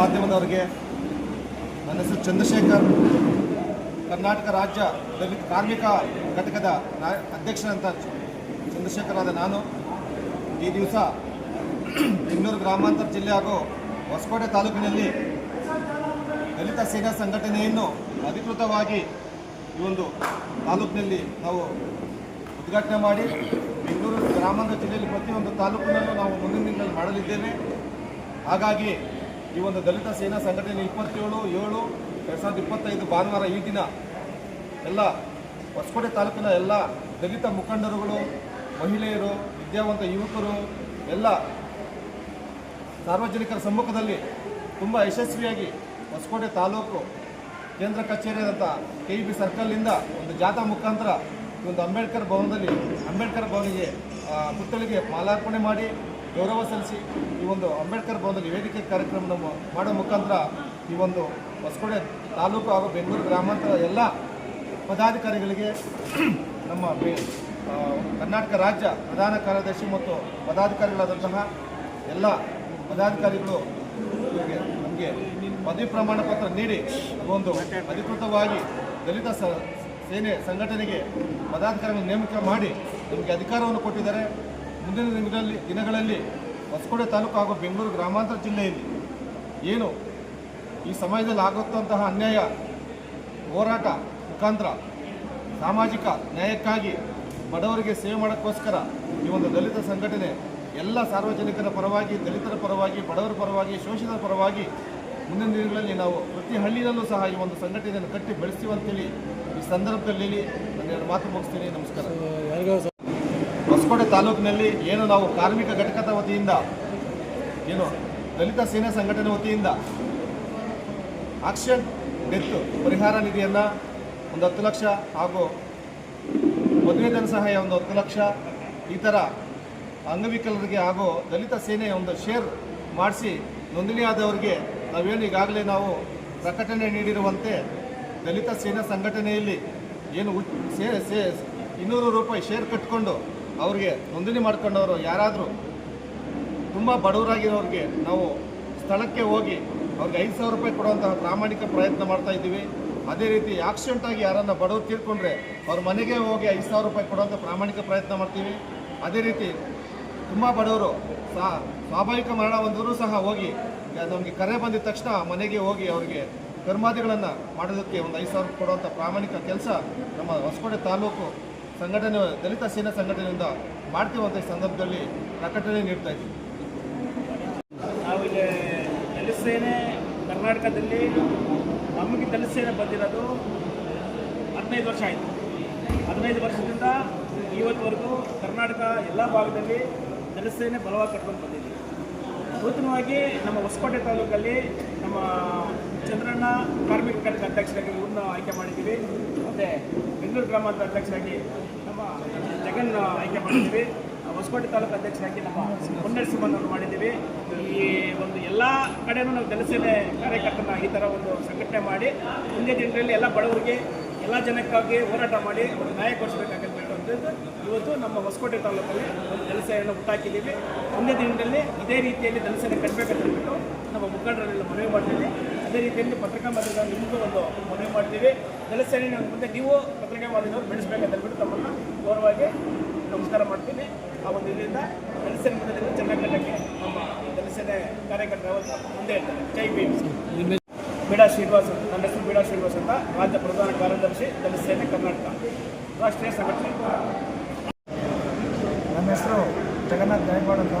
ಮಾಧ್ಯಮದವರಿಗೆ ನನ್ನ ಹೆಸರು ಚಂದ್ರಶೇಖರ್. ಕರ್ನಾಟಕ ರಾಜ್ಯ ದಲಿತ ಕಾರ್ಮಿಕ ಘಟಕದ ಚಂದ್ರಶೇಖರ್ ಚಂದ್ರಶೇಖರಾದ ನಾನು. ಈ ದಿವಸ ಬೆಂಗಳೂರು ಗ್ರಾಮಾಂತರ ಜಿಲ್ಲೆ ಹಾಗೂ ಹೊಸಕೋಟೆ ತಾಲೂಕಿನಲ್ಲಿ ದಲಿತ ಸೇನಾ ಸಂಘಟನೆಯನ್ನು ಅಧಿಕೃತವಾಗಿ ಈ ಒಂದು ತಾಲೂಕಿನಲ್ಲಿ ನಾವು ಉದ್ಘಾಟನೆ ಮಾಡಿ, ಬೆಂಗಳೂರು ಗ್ರಾಮಾಂತರ ಜಿಲ್ಲೆಯಲ್ಲಿ ಪ್ರತಿಯೊಂದು ತಾಲೂಕಿನಲ್ಲೂ ನಾವು ಮುಂದಿನ ದಿನಗಳಲ್ಲಿ ಮಾಡಲಿದ್ದೇವೆ. ಹಾಗಾಗಿ ಈ ಒಂದು ದಲಿತ ಸೇನಾ ಸಂಘಟನೆ ಇಪ್ಪತ್ತೇಳು, ಏಳು, ಎರಡು ಸಾವಿರದ ಇಪ್ಪತ್ತೈದು ಭಾನುವಾರ ಈ ದಿನ ಎಲ್ಲ ಹೊಸಕೋಟೆ ತಾಲೂಕಿನ ಎಲ್ಲ ದಲಿತ ಮುಖಂಡರುಗಳು, ಮಹಿಳೆಯರು, ವಿದ್ಯಾವಂತ ಯುವಕರು, ಎಲ್ಲ ಸಾರ್ವಜನಿಕರ ಸಮ್ಮುಖದಲ್ಲಿ ತುಂಬ ಯಶಸ್ವಿಯಾಗಿ ಹೊಸಕೋಟೆ ತಾಲೂಕು ಕೇಂದ್ರ ಕಚೇರಿಯಾದಂಥ ಕೆ ಇ ಬಿ ಸರ್ಕಲ್ನಿಂದ ಒಂದು ಜಾಥಾ ಮುಖಾಂತರ ಈ ಒಂದು ಅಂಬೇಡ್ಕರ್ ಭವನದಲ್ಲಿ, ಅಂಬೇಡ್ಕರ್ ಭವನಿಗೆ ಪುತ್ಥಳಿಗೆ ಮಾಲಾರ್ಪಣೆ ಮಾಡಿ ಗೌರವ ಸಲ್ಲಿಸಿ ಈ ಒಂದು ಅಂಬೇಡ್ಕರ್ ಭವನದಲ್ಲಿ ನಿವೇದಿಕೆ ಕಾರ್ಯಕ್ರಮ ಮಾಡೋ ಮುಖಾಂತರ ಈ ಒಂದು ಹೊಸಕೋಟೆ ತಾಲೂಕು ಹಾಗೂ ಬೆಂಗಳೂರು ಗ್ರಾಮಾಂತರ ಎಲ್ಲ ಪದಾಧಿಕಾರಿಗಳಿಗೆ ನಮ್ಮ ಕರ್ನಾಟಕ ರಾಜ್ಯ ಪ್ರಧಾನ ಕಾರ್ಯದರ್ಶಿ ಮತ್ತು ಪದಾಧಿಕಾರಿಗಳಾದಂತಹ ಎಲ್ಲ ಪದಾಧಿಕಾರಿಗಳು ಇವರಿಗೆ ನಮಗೆ ಪದವಿ ಪ್ರಮಾಣ ಪತ್ರ ನೀಡಿ ಒಂದು ಅಧಿಕೃತವಾಗಿ ದಲಿತ ಸೇನೆ ಸಂಘಟನೆಗೆ ಪದಾಧಿಕಾರಿಗಳನ್ನು ನೇಮಕ ಮಾಡಿ ನಮಗೆ ಅಧಿಕಾರವನ್ನು ಕೊಟ್ಟಿದ್ದಾರೆ. ಮುಂದಿನ ದಿನಗಳಲ್ಲಿ ದಿನಗಳಲ್ಲಿ ಹೊಸಕೋಟೆ ತಾಲೂಕು ಹಾಗೂ ಬೆಂಗಳೂರು ಗ್ರಾಮಾಂತರ ಜಿಲ್ಲೆಯಲ್ಲಿ ಏನು ಈ ಸಮಾಜದಲ್ಲಿ ಆಗುತ್ತಂತಹ ಅನ್ಯಾಯ, ಹೋರಾಟ ಮುಖಾಂತರ ಸಾಮಾಜಿಕ ನ್ಯಾಯಕ್ಕಾಗಿ ಬಡವರಿಗೆ ಸೇವೆ ಮಾಡೋಕ್ಕೋಸ್ಕರ ಈ ಒಂದು ದಲಿತ ಸಂಘಟನೆ ಎಲ್ಲ ಸಾರ್ವಜನಿಕರ ಪರವಾಗಿ, ದಲಿತರ ಪರವಾಗಿ, ಬಡವರ ಪರವಾಗಿ, ಶೋಷಿತರ ಪರವಾಗಿ ಮುಂದಿನ ದಿನಗಳಲ್ಲಿ ನಾವು ಪ್ರತಿ ಹಳ್ಳಿಯಲ್ಲೂ ಸಹ ಈ ಒಂದು ಸಂಘಟನೆಯನ್ನು ಕಟ್ಟಿ ಬೆಳೆಸ್ತೀವಿ ಅಂತೇಳಿ ಈ ಸಂದರ್ಭದಲ್ಲಿ ನಾನು ಮಾತು ಮುಗಿಸ್ತೀನಿ. ನಮಸ್ಕಾರ. ತಾಲೂಕಿನಲ್ಲಿ ಏನು ನಾವು ಕಾರ್ಮಿಕ ಘಟಕದ ವತಿಯಿಂದ, ಏನು ದಲಿತ ಸೇನಾ ಸಂಘಟನೆ ವತಿಯಿಂದ ಆಕ್ಷನ್ ಡೆತ್ ಪರಿಹಾರ ನಿಧಿಯನ್ನು ಒಂದು ಹತ್ತು ಲಕ್ಷ ಹಾಗೂ ಮದುವೆ ಸಹಾಯ ಒಂದು ಹತ್ತು ಲಕ್ಷ ಈ ಥರ ಅಂಗವಿಕಲರಿಗೆ ಹಾಗೂ ದಲಿತ ಸೇನೆಯ ಒಂದು ಶೇರ್ ಮಾಡಿಸಿ ನೋಂದಣಿಯಾದವರಿಗೆ ನಾವೇನು ಈಗಾಗಲೇ ನಾವು ಪ್ರಕಟಣೆ ನೀಡಿರುವಂತೆ ದಲಿತ ಸೇನಾ ಸಂಘಟನೆಯಲ್ಲಿ ಏನು ಸೇ ಸೇ ಇನ್ನೂರು ರೂಪಾಯಿ ಶೇರ್ ಕಟ್ಕೊಂಡು ಅವ್ರಿಗೆ ನೋಂದಣಿ ಮಾಡ್ಕೊಂಡವರು ಯಾರಾದರೂ ತುಂಬ ಬಡವರಾಗಿರೋರಿಗೆ ನಾವು ಸ್ಥಳಕ್ಕೆ ಹೋಗಿ ಅವ್ರಿಗೆ ಐದು ಸಾವಿರ ರೂಪಾಯಿ ಕೊಡುವಂತಹ ಪ್ರಾಮಾಣಿಕ ಪ್ರಯತ್ನ ಮಾಡ್ತಾ ಇದ್ದೀವಿ. ಅದೇ ರೀತಿ ಆಕ್ಸಿಡೆಂಟ್ ಆಗಿ ಯಾರನ್ನ ಬಡವರು ತೀರ್ಕೊಂಡ್ರೆ ಅವ್ರ ಮನೆಗೆ ಹೋಗಿ ಐದು ಸಾವಿರ ರೂಪಾಯಿ ಕೊಡುವಂಥ ಪ್ರಾಮಾಣಿಕ ಪ್ರಯತ್ನ ಮಾಡ್ತೀವಿ. ಅದೇ ರೀತಿ ತುಂಬ ಬಡವರು ಸಹ ಸ್ವಾಭಾವಿಕ ಮರಣ ಹೊಂದಿದ್ರು ಸಹ ಹೋಗಿ ನಮಗೆ ಕರೆ ಬಂದಿದ ತಕ್ಷಣ ಮನೆಗೆ ಹೋಗಿ ಅವರಿಗೆ ಕರ್ಮಾದಿಗಳನ್ನು ಮಾಡೋದಕ್ಕೆ ಒಂದು ಐದು ಸಾವಿರ ಕೊಡುವಂಥ ಪ್ರಾಮಾಣಿಕ ಕೆಲಸ ನಮ್ಮ ಹೊಸಕೋಟೆ ತಾಲೂಕು ಸಂಘಟನೆ, ದಲಿತ ಸೇನಾ ಸಂಘಟನೆಯಿಂದ ಮಾಡ್ತೀವಂತ ಸಂದರ್ಭದಲ್ಲಿ ಪ್ರಕಟಣೆ ನೀಡ್ತಾ ಇದ್ದೀವಿ. ನಾವು ಇಲ್ಲಿ ದಲಿತ ಸೇನೆ, ಕರ್ನಾಟಕದಲ್ಲಿ ನಮಗೆ ದಲಿತ ಸೇನೆ ಬಂದಿರೋದು ಹದಿನೈದು ವರ್ಷ ಆಯಿತು. ಹದಿನೈದು ವರ್ಷದಿಂದ ಇವತ್ತುವರೆಗೂ ಕರ್ನಾಟಕ ಎಲ್ಲ ಭಾಗದಲ್ಲಿ ದಲಿತ ಸೇನೆ ಬಲವಾಗಿ ಕಟ್ಕೊಂಡು ಬಂದಿದ್ದೀವಿ ನೂತನವಾಗಿ ನಮ್ಮ ಹೊಸಕೋಟೆ ತಾಲೂಕಲ್ಲಿ ನಮ್ಮ ಚಂದ್ರಣ್ಣ ಕಾರ್ಮಿಕ ಅಧ್ಯಕ್ಷರಾಗಿ ಇವ್ರನ್ನ ಆಯ್ಕೆ ಮಾಡಿದ್ದೀವಿ. ಮತ್ತು ಬೆಂಗಳೂರು ಗ್ರಾಮಾಂತರ ಅಧ್ಯಕ್ಷರಾಗಿ ಆಯ್ಕೆ ಮಾಡಿದ್ದೀವಿ. ಹೊಸಕೋಟೆ ತಾಲೂಕು ಅಧ್ಯಕ್ಷರಾಗಿ ನಮ್ಮ ಮುನ್ನರಸಿಂಹನವರು ಮಾಡಿದ್ದೀವಿ. ಈ ಒಂದು ಎಲ್ಲ ಕಡೆನೂ ನಾವು ಜನಸೇನೆ ಕಾರ್ಯಕರ್ತನ ಈ ಥರ ಒಂದು ಸಂಘಟನೆ ಮಾಡಿ ಮುಂದೆ ದಿನಗಳಲ್ಲಿ ಎಲ್ಲ ಬಡವರಿಗೆ, ಎಲ್ಲ ಜನಕ್ಕಾಗಿ ಹೋರಾಟ ಮಾಡಿ ಒಂದು ನ್ಯಾಯ ಕೊಡಿಸಬೇಕಾಗಬೇಕು ಅಂತಂದು ಇವತ್ತು ನಮ್ಮ ಹೊಸಕೋಟೆ ತಾಲೂಕಲ್ಲಿ ಒಂದು ಜನಸೇನೆಯನ್ನು ಹುಟ್ಟಾಕಿದ್ದೀವಿ. ಮುಂದೆ ದಿನದಲ್ಲಿ ಇದೇ ರೀತಿಯಲ್ಲಿ ಜನಸೇನೆ ಕಟ್ಟಬೇಕಂತೇಳ್ಬಿಟ್ಟು ನಮ್ಮ ಮುಖಂಡರಲ್ಲಿ ಮನವಿ ಮಾಡ್ತೀವಿ. ಅದೇ ರೀತಿಯಲ್ಲಿ ಪತ್ರಿಕಾ ಮಾಧ್ಯಮದ ನಿಮಗೂ ಒಂದು ಮನವಿ ಮಾಡ್ತೀವಿ. ಜನಸೇನೆ ಮುಂದೆ ನೀವು ಪತ್ರಿಕಾ ಮಾಧ್ಯಮದವರು ಬೆಳೆಸಬೇಕಂತ ಹೇಳ್ಬಿಟ್ಟು ತಮ್ಮನ್ನು ಗೌರವವಾಗಿ ನಮಸ್ಕಾರ ಮಾಡ್ತೀನಿ. ಆ ಒಂದು ಇಲ್ಲಿಂದ ಜಲಸೇನೆ ಮುಂದೆ ಚೆನ್ನಾಗಿ ನಮ್ಮ ಜಲಸೇನೆ ಕಾರ್ಯಕರ್ತರ ಮುಂದೆ ಜೈ ಭೀಮ್. ಬೀಡಾ ಶ್ರೀನಿವಾಸ್. ನನ್ನ ಹೆಸರು ಬಿಡಾ ಶ್ರೀನಿವಾಸ್ ಅಂತ. ರಾಜ್ಯ ಪ್ರಧಾನ ಕಾರ್ಯದರ್ಶಿ ಜಲಸೇನೆ ಕರ್ನಾಟಕ. ರಾಷ್ಟ್ರೀಯ ಸಂಘಟನೆ. ನನ್ನ ಹೆಸರು ಜಗನ್ನಾಥ್ ಗಾಯಕ್ವಾಡ್ ಅಂತ.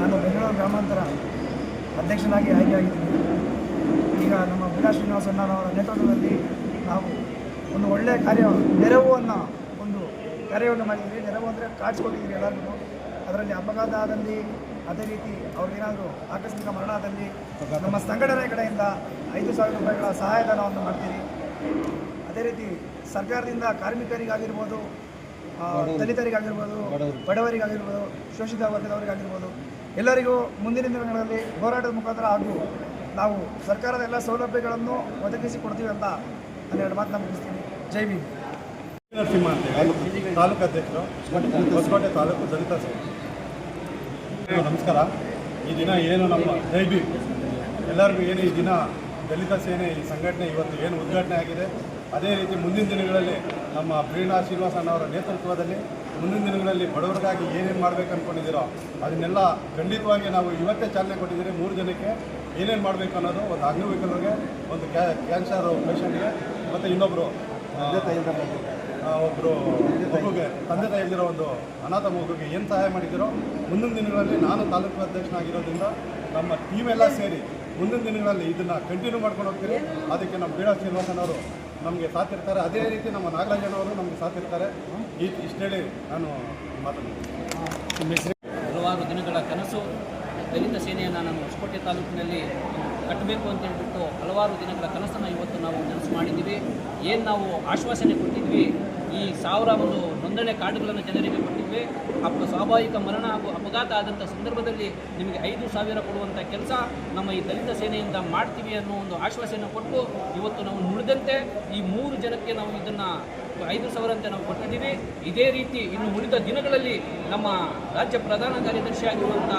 ನಾನು ಬೆಂಗಳೂರು ಗ್ರಾಮಾಂತರ ಅಧ್ಯಕ್ಷನಾಗಿ ಆಯ್ಕೆಯಾಗಿದ್ದೀನಿ ಈಗ ನಮ್ಮ ವೀರಾ ಶ್ರೀನಿವಾಸಣ್ಣನವರ ನೇತೃತ್ವದಲ್ಲಿ ನಾವು ಒಂದು ಒಳ್ಳೆಯ ಕಾರ್ಯ, ನೆರವು ಅನ್ನೋ ಒಂದು ಕಾರ್ಯವನ್ನು ಮಾಡಿದ್ದೀವಿ ನೆರವು ಅಂದರೆ ಕಾರ್ಡ್ಸ್ ಕೊಟ್ಟಿದ್ದೀರಿ ಎಲ್ಲರಿಗೂ ಅದರಲ್ಲಿ ಅಪಘಾತ ಆದಲ್ಲಿ ಅದೇ ರೀತಿ ಅವ್ರಿಗೇನಾದರೂ ಆಕಸ್ಮಿಕ ಮರಣದಲ್ಲಿ ನಮ್ಮ ಸಂಘಟನೆ ಕಡೆಯಿಂದ ಐದು ಸಾವಿರ ರೂಪಾಯಿಗಳ ಸಹಾಯಧನವನ್ನು ಮಾಡ್ತೀವಿ ಅದೇ ರೀತಿ ಸರ್ಕಾರದಿಂದ ಕಾರ್ಮಿಕರಿಗಾಗಿರ್ಬೋದು ದಲಿತರಿಗಾಗಿರ್ಬೋದು ಬಡವರಿಗಾಗಿರ್ಬೋದು ಶೋಷಿತ ವರ್ಗದವರಿಗಾಗಿರ್ಬೋದು ಎಲ್ಲರಿಗೂ ಮುಂದಿನ ದಿನಗಳಲ್ಲಿ ಹೋರಾಟದ ಮುಖಾಂತರ ಹಾಗೂ ನಾವು ಸರ್ಕಾರದ ಎಲ್ಲ ಸೌಲಭ್ಯಗಳನ್ನು ಒದಗಿಸಿ ಕೊಡ್ತೀವಿ ಅಂತ ಎರಡು ಮಾತನ್ನ ಮುಗಿಸ್ತೀನಿ. ಜೈ ಭೀಮ್. ತಾಲೂಕು ಅಧ್ಯಕ್ಷರು ಹೊಸಕೋಟೆ ತಾಲೂಕು ದಲಿತ ಸಂಘ. ನಮಸ್ಕಾರ. ಈ ದಿನ ಏನು ನಮ್ಮ ಜೈಬಿ ಎಲ್ಲರಿಗೂ ಏನು ಈ ದಿನ ದಲಿತ ಸೇನೆ ಈ ಸಂಘಟನೆ ಇವತ್ತು ಏನು ಉದ್ಘಾಟನೆ ಆಗಿದೆ? ಅದೇ ರೀತಿ ಮುಂದಿನ ದಿನಗಳಲ್ಲಿ ನಮ್ಮ ಪ್ರೀಣಾ ಶ್ರೀನಿವಾಸನ್ ಅವರ ನೇತೃತ್ವದಲ್ಲಿ ಮುಂದಿನ ದಿನಗಳಲ್ಲಿ ಬಡವರಿಗಾಗಿ ಏನೇನು ಮಾಡ್ಬೇಕು ಅಂದ್ಕೊಂಡಿದ್ದೀರೋ ಅದನ್ನೆಲ್ಲ ಖಂಡಿತವಾಗಿ ನಾವು ಇವತ್ತೇ ಚಾಲನೆ ಕೊಟ್ಟಿದ್ದೀರಿ. ಮೂರು ಜನಕ್ಕೆ ಏನೇನು ಮಾಡಬೇಕು ಅನ್ನೋದು ಒಂದು ಅಂಗವಿಕಲರಿಗೆ ಒಂದು ಕ್ಯಾ, ಕ್ಯಾನ್ಸರ್ ಪೇಷಂಟ್ಗೆ ಮತ್ತು ಇನ್ನೊಬ್ಬರು ಒಬ್ಬರು ಮಗುಗೆ, ತಂದೆ ತಾಯಿಯಲ್ಲಿರೋ ಒಂದು ಅನಾಥ ಮಗುಗೆ ಏನು ಸಹಾಯ ಮಾಡಿದ್ದೀರೋ, ಮುಂದಿನ ದಿನಗಳಲ್ಲಿ ನಾನು ತಾಲೂಕು ಅಧ್ಯಕ್ಷನಾಗಿರೋದ್ರಿಂದ ನಮ್ಮ ಟೀಮ್ ಎಲ್ಲ ಸೇರಿ ಮುಂದಿನ ದಿನಗಳಲ್ಲಿ ಇದನ್ನು ಕಂಟಿನ್ಯೂ ಮಾಡ್ಕೊಂಡು ಹೋಗ್ತೀರಿ. ಅದಕ್ಕೆ ನಮ್ಮ ಬೀಳಾ ಶ್ರೀನಿವಾಸನವರು ನಮಗೆ ಸಾಥಿರ್ತಾರೆ. ಅದೇ ರೀತಿ ನಮ್ಮ ನಾಗರಾಜನವರು ನಮಗೆ ಸಾಥಿರ್ತಾರೆ. ಈ ಹೇಳಿ ನಾನು ಮಾತಾಡ್ತೀನಿ. ಹಲವಾರು ದಿನಗಳ ಕನಸು, ದಲಿತ ಸೇನೆಯನ್ನು ನಾನು ಹೊಸಕೋಟೆ ತಾಲೂಕಿನಲ್ಲಿ ಕಟ್ಟಬೇಕು ಅಂತ ಹೇಳಿಬಿಟ್ಟು ಹಲವಾರು ದಿನಗಳ ಕನಸನ್ನು ಇವತ್ತು ನಾವು ನನಸು ಮಾಡಿದ್ದೀವಿ. ಏನು ನಾವು ಆಶ್ವಾಸನೆ ಕೊಟ್ಟಿದ್ವಿ, ಈ ಸಾವಿರ ಒಂದು ನೋಂದಣೆ ಕಾರ್ಡ್ಗಳನ್ನು ಜನರಿಗೆ ಕೊಟ್ಟಿದ್ವಿ. ಅಪ್ಪ ಸ್ವಾಭಾವಿಕ ಮರಣ ಹಾಗೂ ಅಪಘಾತ ಆದಂಥ ಸಂದರ್ಭದಲ್ಲಿ ನಿಮಗೆ ಐದು ಸಾವಿರ ಕೊಡುವಂಥ ಕೆಲಸ ನಮ್ಮ ಈ ದಲಿತ ಸೇನೆಯಿಂದ ಮಾಡ್ತೀವಿ ಅನ್ನೋ ಒಂದು ಆಶ್ವಾಸನೆ ಕೊಟ್ಟು ಇವತ್ತು ನಾವು ನುಡಿದಂತೆ ಈ ಮೂರು ಜನಕ್ಕೆ ನಾವು ಇದನ್ನು ಐದು ಸಾವಿರ ಅಂತ ನಾವು ಕೊಟ್ಟಿದ್ದೀವಿ. ಇದೇ ರೀತಿ ಇನ್ನು ಉಳಿದ ದಿನಗಳಲ್ಲಿ ನಮ್ಮ ರಾಜ್ಯ ಪ್ರಧಾನ ಕಾರ್ಯದರ್ಶಿ ಆಗಿರುವಂಥ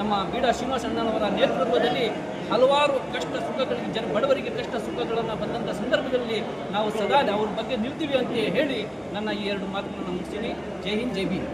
ನಮ್ಮ ಬೀಡಾ ಶ್ರೀನಿವಾಸ ಅಣ್ಣನವರ ನೇತೃತ್ವದಲ್ಲಿ ಹಲವಾರು ಕಷ್ಟ ಸುಖಗಳಿಗೆ ಜನ ಬಡವರಿಗೆ ಕಷ್ಟ ಸುಖಗಳನ್ನು ಬಂದಂಥ ಸಂದರ್ಭದಲ್ಲಿ ನಾವು ಸದಾ ಅವ್ರ ಬಗ್ಗೆ ನಿಲ್ತೀವಿ ಅಂತ ಹೇಳಿ ನನ್ನ ಈ ಎರಡು ಮಾತುಗಳನ್ನು ಮುಗಿಸ್ತೀನಿ. ಜೈ ಹಿಂದ್, ಜೈ ಭೀಮ್.